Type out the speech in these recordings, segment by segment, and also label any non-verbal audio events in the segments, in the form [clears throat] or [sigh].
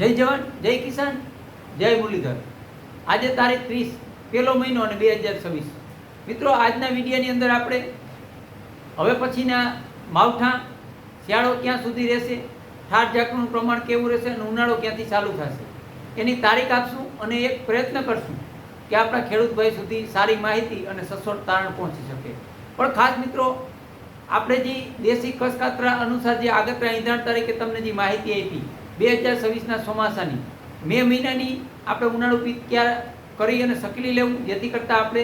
જય જવાન, જય કિસાન, જય મુરલીધર. આજે તારીખ ત્રીસ, પહેલો મહિનો અને બે હજાર છવ્વીસ. મિત્રો, આજના વિડીયોની અંદર આપણે હવે પછીના માવઠા શિયાળો ક્યાં સુધી રહેશે, ઠાર ઝાકનું પ્રમાણ કેવું રહેશે અને ઉનાળો ક્યાંથી ચાલુ થશે, એની તારીખ આપશું અને એક પ્રયત્ન કરશું કે આપણા ખેડૂત ભાઈ સુધી સારી માહિતી અને સચોટ તારણ પહોંચી શકે. પણ ખાસ મિત્રો, આપણે જે દેશી કસકાતરા અનુસાર જે આગતરા ઈંધણ તરીકે તમને જે માહિતી આપી બે હજાર છવ્વીસના ચોમાસાની મે મહિનાની આપણે ઉનાળુ પીક ક્યાં કરી અને સકલી લેવું? જેથી કરતાં આપણે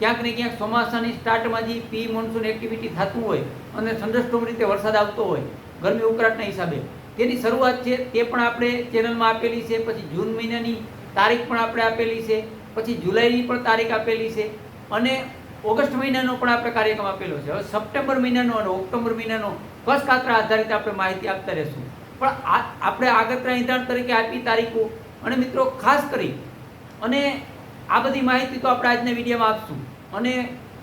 ક્યાંક ને ક્યાંક ચોમાસાની સ્ટાર્ટમાં જે પી મોન્સૂન એક્ટિવિટી થતું હોય અને થંડરસ્ટોમ રીતે વરસાદ આવતો હોય, ગરમી ઉકળાટના હિસાબે. તેની શરૂઆત છે, તે પણ આપણે ચેનલમાં આપેલી છે, પછી જૂન મહિનાની તારીખ પણ આપણે આપેલી છે, પછી જુલાઈની પણ તારીખ આપેલી છે, અને ઓગસ્ટ મહિનાનો પણ આપણે કાર્યક્રમ આપેલો છે. હવે સપ્ટેમ્બર મહિનાનો અને ઓક્ટોબર મહિનાનો કાતરા આધારિત આપણે માહિતી આપતા રહેશું. પણ આપણે આગતરા ઈંધણ તરીકે આપી તારીખો. અને મિત્રો, ખાસ કરી, અને આ બધી માહિતી તો આપણે આજના વિડીયોમાં આપશું. અને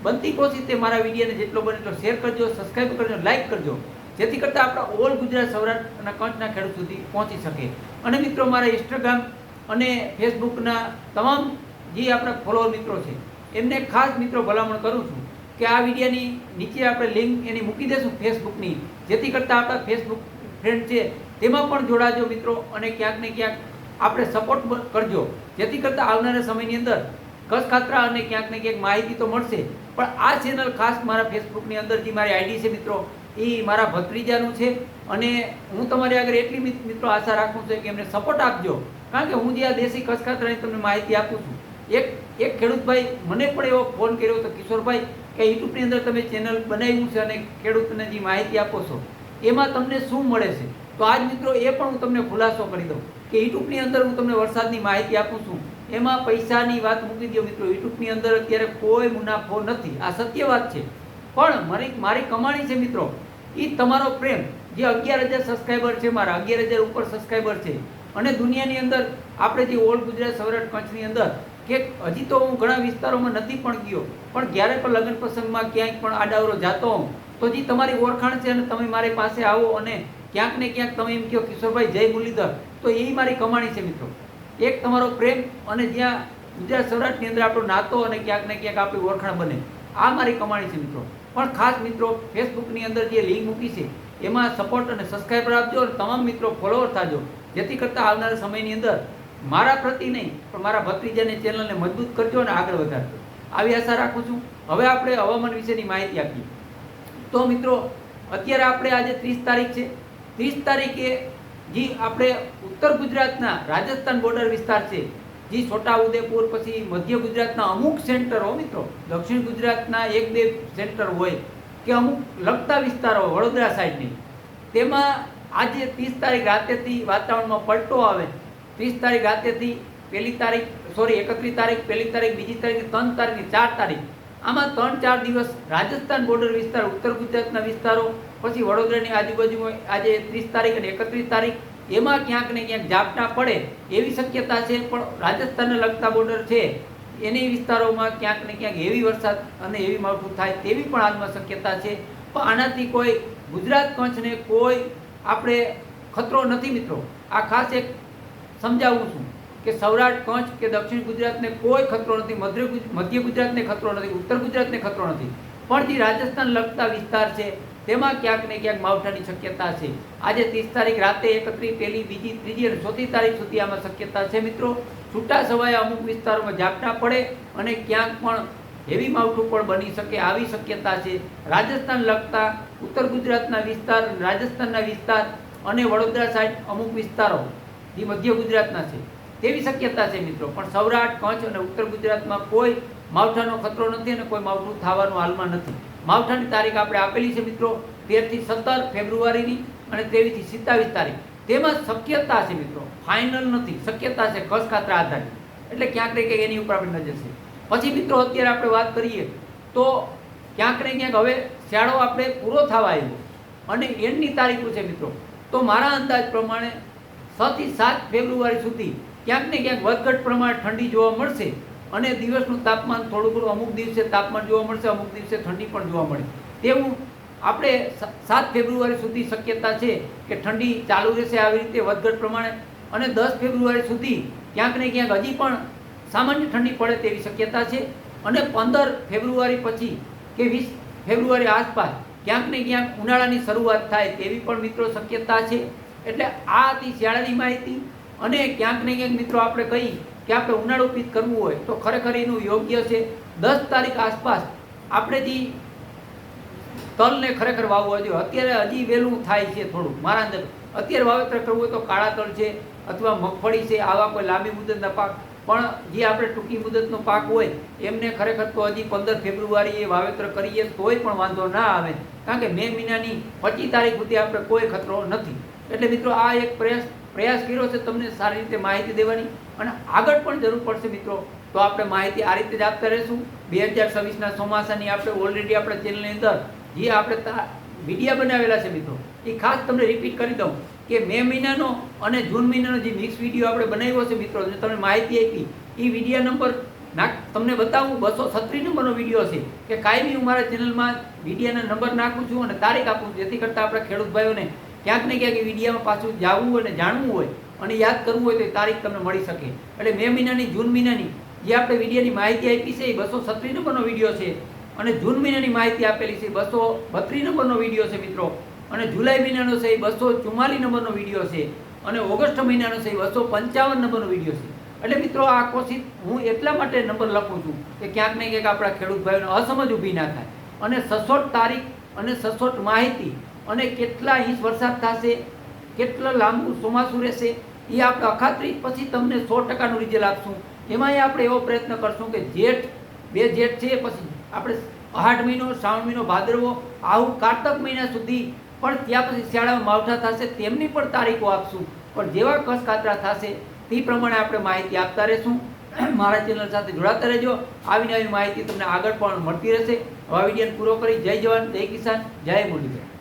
બનતી કોશિશ તે મારા વિડીયોને જેટલો બને એટલો શેર કરજો સબસ્ક્રાઈબ કરજો લાઈક કરજો. જેથી કરતાં આપણા ઓલ ગુજરાત સૌરાષ્ટ્ર અને કચ્છના ખેડૂત સુધી પહોંચી શકે. અને મિત્રો, મારા ઇન્સ્ટાગ્રામ અને ફેસબુકના તમામ જે આપણા ફોલોઅર મિત્રો છે, એમને ખાસ મિત્રો ભલામણ કરું છું કે આ વિડીયોની નીચે આપણે લિંક એની મૂકી દઈશું ફેસબુકની જેથી કરતાં આપણા ફેસબુક ફ્રેન્ડ છે તેમાં પણ જોડાજો મિત્રો અને ક્યાંક ને ક્યાંક આપણે સપોર્ટ કરજો. જેથી કરતાં આવનારા સમયની અંદર કસખાતરા અને ક્યાંક ને ક્યાંક માહિતી તો મળશે. પણ આ ચેનલ ખાસ મારા ફેસબુકની અંદર જે મારી આઈડી છે મિત્રો. એ મારા ભત્રીજાનું છે અને હું તમારી આગળ એટલી મિત્રો આશા રાખું છું કે એમને સપોર્ટ આપજો. કારણ કે હું જે આ દેશી કસખાતરાની તમને માહિતી આપું છું, એક એક ખેડૂતભાઈ મને પણ એવો ફોન કર્યો હતો કિશોરભાઈ કે યુટ્યુબની અંદર તમે ચેનલ બનાવ્યું છે અને ખેડૂતને જે માહિતી આપો છો, એમાં તમને શું મળે છે? તો આજ મિત્રો એ પણ હું તમને ખુલાસો કરી દઉં કે યુટ્યુબની અંદર હું તમને વરસાદની માહિતી આપું છું. એમાં પૈસાની વાત મૂકી દો મિત્રો. યુટ્યુબની અંદર અત્યારે કોઈ મુનાફો નથી. આ સત્ય વાત છે. પણ મારી મારી કમાણી છે મિત્રો એ તમારો પ્રેમ. જે અગિયાર હજાર સબસ્ક્રાઈબર છે મારા, અગિયાર હજાર ઉપર સબસ્ક્રાઈબર છે. અને દુનિયાની અંદર આપણે જે ઓલ્ડ ગુજરાત સૌરાષ્ટ્ર કચ્છની અંદર, કે હજી તો હું ઘણા વિસ્તારોમાં નથી પણ ગયો, પણ જ્યારે પણ લગ્ન પ્રસંગમાં ક્યાંય પણ આડાવરો જાતો હોઉં, તો જે તમારી ઓળખાણ છે અને તમે મારી પાસે આવો અને ક્યાંક ને ક્યાંક તમે એમ કહો કિશોરભાઈ, જય મુરલીધર. તો એ મારી કમાણી છે મિત્રો. એક તમારો પ્રેમ અને જ્યાં ગુજરાત સૌરાષ્ટ્રની અંદર આપણો નાતો અને ક્યાંક ને ક્યાંક આપણી ઓળખાણ બને. આ મારી કમાણી છે મિત્રો. પણ ખાસ મિત્રો, ફેસબુકની અંદર જે લિંક મૂકી છે, એમાં સપોર્ટ અને સબસ્ક્રાઈબર આપજો અને તમામ મિત્રો ફોલોવર થાજો. જેથી કરતાં આવનારા સમયની અંદર મારા પ્રતિ નહીં, પણ મારા ભત્રીજાની ચેનલને મજબૂત કરજો અને આગળ વધારજો. આવી આશા રાખું છું. હવે આપણે હવામાન વિશેની માહિતી આપીએ. તો મિત્રો, અત્યારે આપણે આજે ત્રીસ તારીખ છે. ત્રીસ તારીખે જે આપણે ઉત્તર ગુજરાતના રાજસ્થાન બોર્ડર વિસ્તાર છે, જે છોટાઉદેપુર, પછી મધ્ય ગુજરાતના અમુક સેન્ટર મિત્રો, દક્ષિણ ગુજરાતના એક બે સેન્ટર હોય, કે અમુક લગતા વિસ્તારો, વડોદરા સાઈડની. તેમાં આજે ત્રીસ તારીખ રાતેથી વાતાવરણમાં પલટો આવે. ત્રીસ તારીખ રાતેથી પહેલી તારીખ સોરી એકત્રીસ તારીખ પહેલી તારીખ, બીજી તારીખ, ત્રણ તારીખ, ચાર તારીખ. આમાં ત્રણ ચાર દિવસ રાજસ્થાન બોર્ડર વિસ્તાર, ઉત્તર ગુજરાતના વિસ્તારો, પછી વડોદરાની આજુબાજુમાં આજે ત્રીસ તારીખ અને એકત્રીસ તારીખ, એમાં ક્યાંક ને ક્યાંક ઝાપટા પડે એવી શક્યતા છે, પણ રાજસ્થાનને લગતા બોર્ડર છે, એની વિસ્તારોમાં ક્યાંક ને ક્યાંક એવી વરસાદ અને એવી માવઠું થાય તેવી પણ હાલમાં શક્યતા છે. પણ આનાથી કોઈ ગુજરાત કચ્છને કોઈ આપણે ખતરો નથી મિત્રો. આ ખાસ એક સમજાવું છું. કે સૌરાષ્ટ્ર, કચ્છ કે દક્ષિણ ગુજરાતને કોઈ ખતરો નથી, મધ્ય મધ્ય ગુજરાતને ખતરો નથી, ઉત્તર ગુજરાતને ખતરો નથી. પણ જે રાજસ્થાન લગતા વિસ્તાર છે, તેમાં ક્યાંક ને ક્યાંક માવઠાની શક્યતા છે. આજે ત્રીસ તારીખ રાતે એકત્રીસ પહેલી બીજી, ત્રીજી અને ચોથી તારીખ સુધી આમાં શક્યતા છે મિત્રો. છૂટા છવાયા અમુક વિસ્તારોમાં ઝાપટા પડે અને ક્યાંક પણ હેવી માવઠું પણ બની શકે આવી શક્યતા છે. રાજસ્થાન લગતા ઉત્તર ગુજરાતના વિસ્તાર, રાજસ્થાનના વિસ્તાર અને વડોદરા સાઈડ અમુક વિસ્તારો, જે મધ્ય ગુજરાતના છે. તેવી શક્યતા છે મિત્રો. પણ સૌરાષ્ટ્ર, કચ્છ અને ઉત્તર ગુજરાતમાં કોઈ માવઠાનો ખતરો નથી અને કોઈ માવઠું થવાનું હાલમાં નથી. માવઠાની તારીખ આપણે આપેલી છે મિત્રો, તેરથી સત્તર ફેબ્રુઆરીની અને તેવીથી સિત્તાવીસ તારીખ. તેમાં શક્યતા છે મિત્રો ફાઇનલ નથી. શક્યતા છે કસ ખાતરા આધારિત. એટલે ક્યાંક ને એની ઉપર આપણે નજર છે. પછી મિત્રો, અત્યારે આપણે વાત કરીએ તો ક્યાંક ને ક્યાંક હવે શિયાળો આપણે પૂરો થવા આવ્યો. અને એની તારીખો છે મિત્રો? તો મારા અંદાજ પ્રમાણે છથી સાત ફેબ્રુઆરી સુધી ક્યાંક ને ક્યાંક વધઘટ પ્રમાણે ઠંડી જોવા મળશે અને દિવસનું તાપમાન થોડું ઘણું અમુક દિવસે તાપમાન જોવા મળશે, અમુક દિવસે ઠંડી પણ જોવા મળે. તેવું આપણે સાત ફેબ્રુઆરી સુધી શક્યતા છે કે ઠંડી ચાલુ રહેશે આવી રીતે વધઘટ પ્રમાણે અને દસ ફેબ્રુઆરી સુધી ક્યાંક ને ક્યાંક હજી પણ સામાન્ય ઠંડી પડે તેવી શક્યતા છે અને પંદર ફેબ્રુઆરી પછી કે વીસ ફેબ્રુઆરી આસપાસ ક્યાંક ને ક્યાંક ઉનાળાની શરૂઆત થાય તેવી પણ મિત્રો શક્યતા છે. એટલે આ હતી શિયાળાની માહિતી અને ક્યાંક ને ક્યાંક મિત્રો આપણે કહી કે આપણે ઉનાળુ પિત્ત કરવું હોય, તો ખરેખર એનું યોગ્ય છે. દસ તારીખ આસપાસ આપણે જે તલને ખરેખર વાવવા જોઈએ. અત્યારે હજી વહેલું થાય છે થોડું મારા અંદર. અત્યારે વાવેતર કરવું હોય તો કાળા તલ છે અથવા મગફળી છે, આવા કોઈ લાંબી મુદતના પાક. પણ જે આપણે ટૂંકી મુદતનો પાક હોય, એમને ખરેખર તો હજી પંદર ફેબ્રુઆરીએ વાવેતર કરીએ તોય પણ વાંધો ના આવે. કારણ કે મે મહિનાની પચીસ તારીખ સુધી આપણે કોઈ ખતરો નથી. એટલે મિત્રો આ એક પ્રયાસ પ્રયાસ કર્યો છે તમને સારી રીતે માહિતી દેવાની અને આગળ પણ જરૂર પડશે મિત્રો. તો આપણે માહિતી આ રીતે જ આપતા રહીશું. બે હજાર છવ્વીસના ચોમાસાની આપણે ઓલરેડી આપણે ચેનલની અંદર જે આપણે વિડીયા બનાવેલા છે મિત્રો, એ ખાસ તમને રિપીટ કરી દઉં કે મે મહિનાનો અને જૂન મહિનાનો જે મિક્સ વીડિયો આપણે બનાવ્યો છે મિત્રો, જે તમને માહિતી આપી, એ વિડીયા નંબર નાખ, તમને બતાવું, બસો છત્રીસ નંબરનો વીડિયો છે કે કાયમી હું મારા ચેનલમાં વિડીયાના નંબર નાખું છું અને તારીખ આપું જેથી કરતાં આપણા ખેડૂત ભાઈઓને ક્યાંક ને ક્યાંક વિડીયામાં પાછું જાવું અને જાણવું હોય અને યાદ કરવું હોય તો એ તારીખ તમને મળી શકે. એટલે મે મહિનાની, જૂન મહિનાની જે આપણે વિડીયાની માહિતી આપી છે એ બસો છત્રીસ નંબરનો વીડિયો છે. અને જૂન મહિનાની માહિતી આપેલી છે બસો બત્રીસ નંબરનો વીડિયો છે મિત્રો. અને જુલાઈ મહિનાનો છે એ બસો ચુમ્માલીસ નંબરનો વીડિયો છે. અને ઓગસ્ટ મહિનાનો છે એ બસો પંચાવન નંબરનો વીડિયો છે. એટલે મિત્રો આ કોશિશ હું એટલા માટે નંબર લખું છું કે ક્યાંક ને ક્યાંક આપણા ખેડૂત ભાઈઓને અસમજ ઊભી ના થાય. અને સચોટ તારીખ અને સચોટ માહિતી અને કેટલા ઇંચ વરસાદ થશે, કેટલો લાંબુ ચોમાસું રહેશે, એ આપણે અખાત્રી પછી તમને સો ટકાનું રિઝલ્ટ આપશું. એમાંય આપણે એવો પ્રયત્ન કરશું કે જેઠ, બે જેઠ છે, પછી આપણે આઠ મહિનો, શ્રાવણ મહિનો ભાદરવો, આવું કારતક મહિના સુધી, પણ ત્યાં પછી શિયાળામાં માવઠા થશે, તેમની પણ તારીખો આપશું. પણ જેવા કસ કાતરા થશે, તે પ્રમાણે આપણે માહિતી આપતા રહેશું. [clears throat] મારા ચેનલ સાથે જોડાતા રહેજો. આવી નવી માહિતી તમને આગળ પણ મળતી રહેશે. હવે વીડિયો પૂરો કરી. જય જવાન, જય કિસાન, જય મુરલીધર.